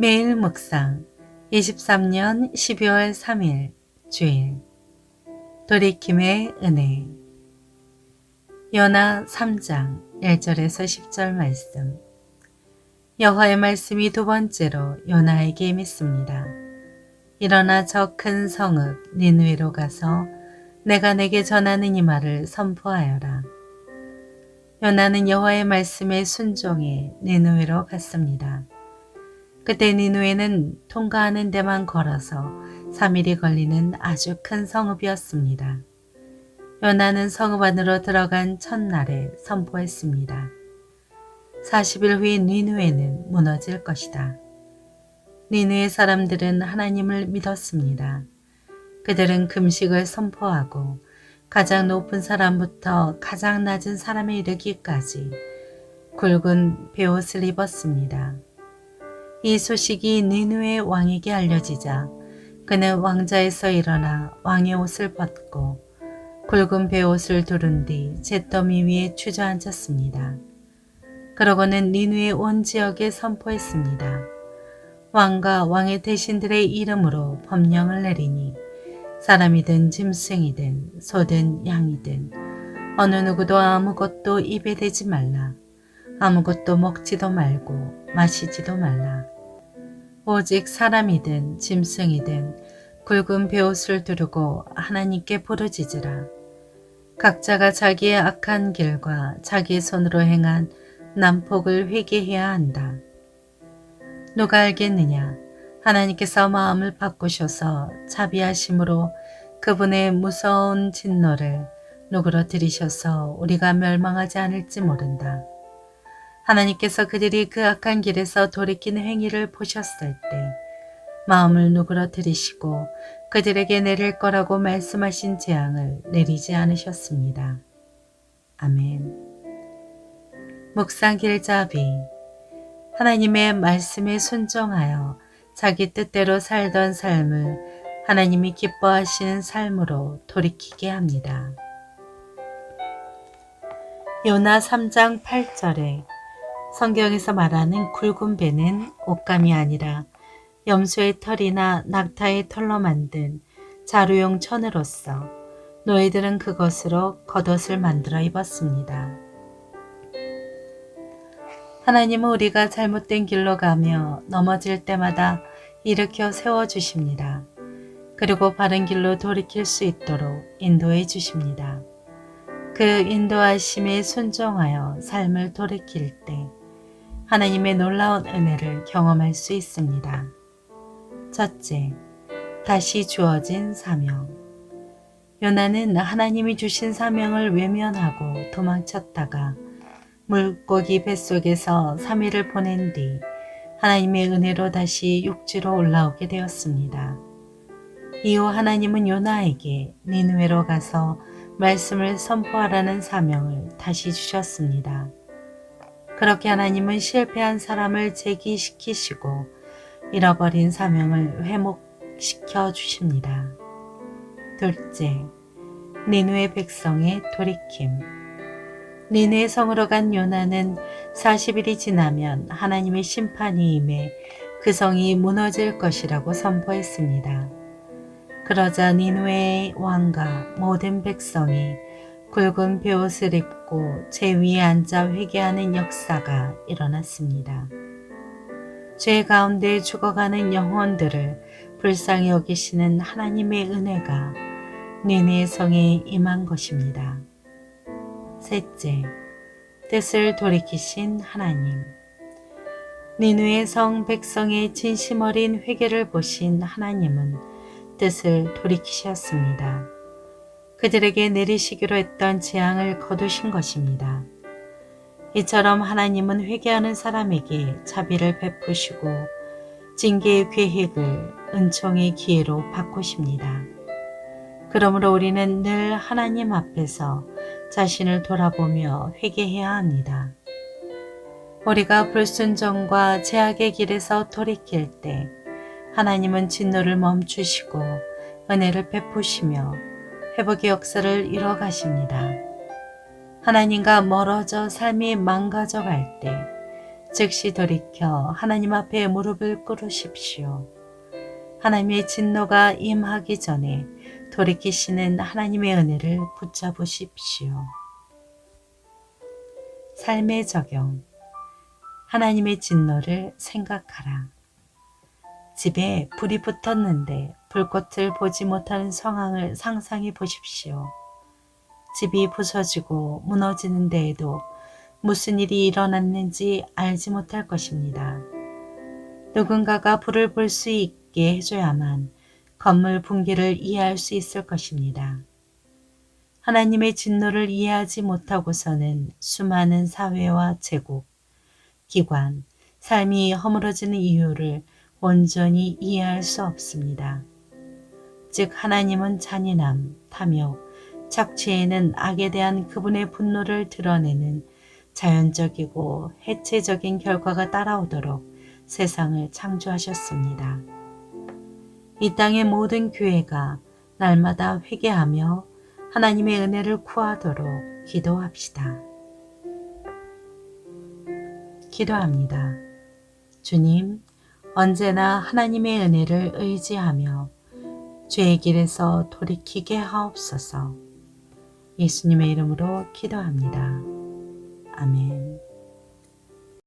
매일 묵상 23년 12월 3일 주일 돌이킴의 은혜 요나 3장 1절에서 10절 말씀 여호와의 말씀이 두 번째로 요나에게 임했습니다. 일어나 저 큰 성읍 니누에로 가서 내가 내게 전하는 이 말을 선포하여라. 요나는 여호와의 말씀에 순종해 니누에로 갔습니다. 그때 니누에는 통과하는 데만 걸어서 3일이 걸리는 아주 큰 성읍이었습니다. 요나는 성읍 안으로 들어간 첫날에 선포했습니다. 40일 후에 니누에는 무너질 것이다. 니누의 사람들은 하나님을 믿었습니다. 그들은 금식을 선포하고 가장 높은 사람부터 가장 낮은 사람에 이르기까지 굵은 베옷을 입었습니다. 이 소식이 니누의 왕에게 알려지자 그는 왕자에서 일어나 왕의 옷을 벗고 굵은 베옷을 두른 뒤 잿더미 위에 주저앉았습니다. 그러고는 니누의 온 지역에 선포했습니다. 왕과 왕의 대신들의 이름으로 법령을 내리니 사람이든 짐승이든 소든 양이든 어느 누구도 아무것도 입에 대지 말라. 아무것도 먹지도 말고 마시지도 말라. 오직 사람이든 짐승이든 굵은 베옷을 두르고 하나님께 부르짖으라. 각자가 자기의 악한 길과 자기 손으로 행한 난폭을 회개해야 한다. 누가 알겠느냐? 하나님께서 마음을 바꾸셔서 자비하심으로 그분의 무서운 진노를 누그러뜨리셔서 우리가 멸망하지 않을지 모른다. 하나님께서 그들이 그 악한 길에서 돌이킨 행위를 보셨을 때 마음을 누그러뜨리시고 그들에게 내릴 거라고 말씀하신 재앙을 내리지 않으셨습니다. 아멘. 묵상 길자비 하나님의 말씀에 순종하여 자기 뜻대로 살던 삶을 하나님이 기뻐하시는 삶으로 돌이키게 합니다. 요나 3장 8절에 성경에서 말하는 굵은 배는 옷감이 아니라 염소의 털이나 낙타의 털로 만든 자루용 천으로서 노예들은 그것으로 겉옷을 만들어 입었습니다. 하나님은 우리가 잘못된 길로 가며 넘어질 때마다 일으켜 세워주십니다. 그리고 바른 길로 돌이킬 수 있도록 인도해 주십니다. 그 인도하심에 순종하여 삶을 돌이킬 때 하나님의 놀라운 은혜를 경험할 수 있습니다. 첫째, 다시 주어진 사명. 요나는 하나님이 주신 사명을 외면하고 도망쳤다가 물고기 뱃속에서 3일을 보낸 뒤 하나님의 은혜로 다시 육지로 올라오게 되었습니다. 이후 하나님은 요나에게 니누에로 가서 말씀을 선포하라는 사명을 다시 주셨습니다. 그렇게 하나님은 실패한 사람을 재기시키시고 잃어버린 사명을 회복시켜 주십니다. 둘째, 니누의 백성의 돌이킴. 니누의 성으로 간 요나는 40일이 지나면 하나님의 심판이 임해 그 성이 무너질 것이라고 선포했습니다. 그러자 니누의 왕과 모든 백성이 굵은 베옷을 입고 제 위에 앉아 회개하는 역사가 일어났습니다. 죄 가운데 죽어가는 영혼들을 불쌍히 여기시는 하나님의 은혜가 니네 성에 임한 것입니다. 셋째, 뜻을 돌이키신 하나님. 니누의 성 백성의 진심 어린 회개를 보신 하나님은 뜻을 돌이키셨습니다. 그들에게 내리시기로 했던 재앙을 거두신 것입니다. 이처럼 하나님은 회개하는 사람에게 자비를 베푸시고 징계의 계획을 은총의 기회로 바꾸십니다. 그러므로 우리는 늘 하나님 앞에서 자신을 돌아보며 회개해야 합니다. 우리가 불순종과 제약의 길에서 돌이킬 때 하나님은 진노를 멈추시고 은혜를 베푸시며 회복의 역사를 이뤄가십니다. 하나님과 멀어져 삶이 망가져 갈 때 즉시 돌이켜 하나님 앞에 무릎을 꿇으십시오. 하나님의 진노가 임하기 전에 돌이키시는 하나님의 은혜를 붙잡으십시오. 삶의 적용. 하나님의 진노를 생각하라. 집에 불이 붙었는데 불꽃을 보지 못하는 상황을 상상해 보십시오. 집이 부서지고 무너지는 데에도 무슨 일이 일어났는지 알지 못할 것입니다. 누군가가 불을 볼 수 있게 해줘야만 건물 붕괴를 이해할 수 있을 것입니다. 하나님의 진노를 이해하지 못하고서는 수많은 사회와 제국, 기관, 삶이 허물어지는 이유를 온전히 이해할 수 없습니다. 즉 하나님은 잔인함, 탐욕, 착취에는 악에 대한 그분의 분노를 드러내는 자연적이고 해체적인 결과가 따라오도록 세상을 창조하셨습니다. 이 땅의 모든 교회가 날마다 회개하며 하나님의 은혜를 구하도록 기도합시다. 기도합니다. 주님, 언제나 하나님의 은혜를 의지하며 죄의 길에서 돌이키게 하옵소서. 예수님의 이름으로 기도합니다. 아멘.